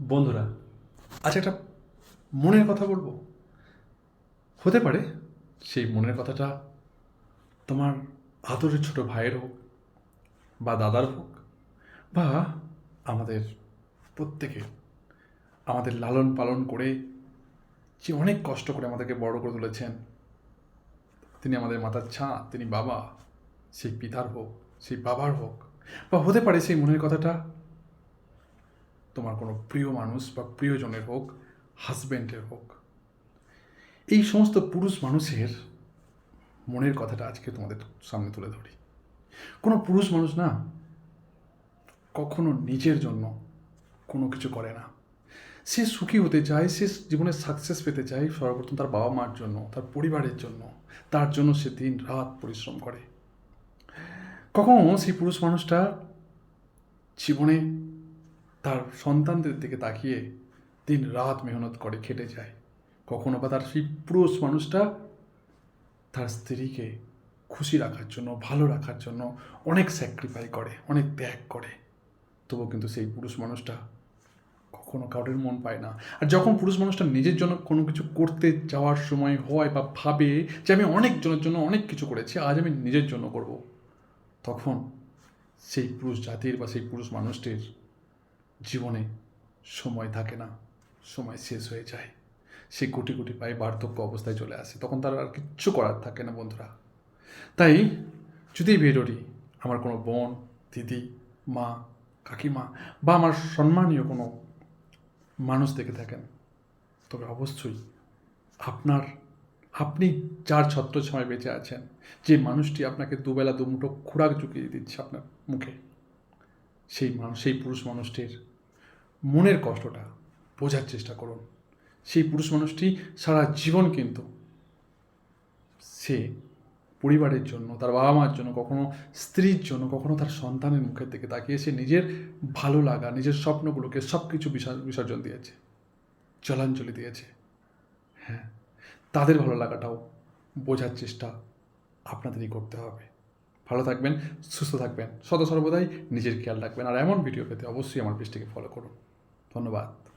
বন্ধুরা আজ একটা মনের কথা বলব। হতে পারে সেই মনের কথাটা তোমার আদরের ছোট ভাইয়ের হোক বা দাদার হোক বা আমাদের প্রত্যেকের আমাদের লালন পালন করে যে অনেক কষ্ট করে আমাদেরকে বড় করে তুলেছেন। তিনি আমাদের মাথার ছাঁ, তিনি বাবা, সেই পিতার হোক, সেই বাবার হোক, বা হতে পারে সেই মনের কথাটা তোমার কোনো প্রিয় মানুষ বা প্রিয়জনের হোক হাজব্যান্ডের হোক। এই সমস্ত পুরুষ মানুষের মনের কথাটা আজকে তোমাদের সামনে তুলে ধরি। কোনো পুরুষ মানুষ না, কখনো নিজের জন্য কোনো কিছু করে না। সে সুখী হতে চায়, সে জীবনে সাকসেস পেতে চায় সর্বপ্রথম তার বাবা মার জন্য, তার পরিবারের জন্য, তার জন্য সে দিন রাত পরিশ্রম করে। কখনো সেই পুরুষ মানুষটা জীবনে তার সন্তানদের দিকে তাকিয়ে দিন রাত মেহনত করে খেটে যায়। কখনো বা তার সেই পুরুষ মানুষটা তার স্ত্রীকে খুশি রাখার জন্য, ভালো রাখার জন্য অনেক স্যাক্রিফাই করে, অনেক ত্যাগ করে। তবুও কিন্তু সেই পুরুষ মানুষটা কখনো কাউরের মন পায় না। আর যখন পুরুষ মানুষটা নিজের জন্য কোনো কিছু করতে যাওয়ার সময় হয় বা ভাবে যে আমি অনেকজনের জন্য অনেক কিছু করেছি, আজ আমি নিজের জন্য করব, তখন সেই পুরুষ জাতির বা সেই পুরুষ মানুষটির জীবনে সময় থাকে না, সময় শেষ হয়ে যায়। সে কোটি কোটি পায়ে বার্ধক্য অবস্থায় চলে আসে। তখন তার আর কিচ্ছু করার থাকে না বন্ধুরা। তাই যদি ভিডিওটি আমার কোনো বোন, দিদি, মা, কাকিমা বা আমার সম্মানীয় কোনো মানুষ দেখে থাকেন, তবে অবশ্যই আপনার, আপনি যার ছত্রছামায় বেঁচে আছেন, যে মানুষটি আপনাকে দুবেলা, দুমুঠো খোরাক চুকিয়ে দিচ্ছে আপনার মুখে, সেই মানুষ সেই পুরুষ মানুষটির মনের কষ্টটা বোঝার চেষ্টা করুন। সেই পুরুষ মানুষটি সারা জীবন কিন্তু সে পরিবারের জন্য, তার বাবা মার জন্য, কখনো স্ত্রীর জন্য, কখনো তার সন্তানের মুখের দিকে তাকিয়ে সে নিজের ভালো লাগা, নিজের স্বপ্নগুলোকে সব কিছু বিসর্জন দিয়েছে, জলাঞ্জলি দিয়েছে। হ্যাঁ তাদের ভালো লাগাটাও বোঝার চেষ্টা আপনাদেরই করতে হবে। ভালো থাকবেন, সুস্থ থাকবেন, সদা সর্বদাই নিজের খেয়াল রাখবেন। আর এমন ভিডিও পেতে অবশ্যই আমার পেজটিকে ফলো করুন। ধন্যবাদ।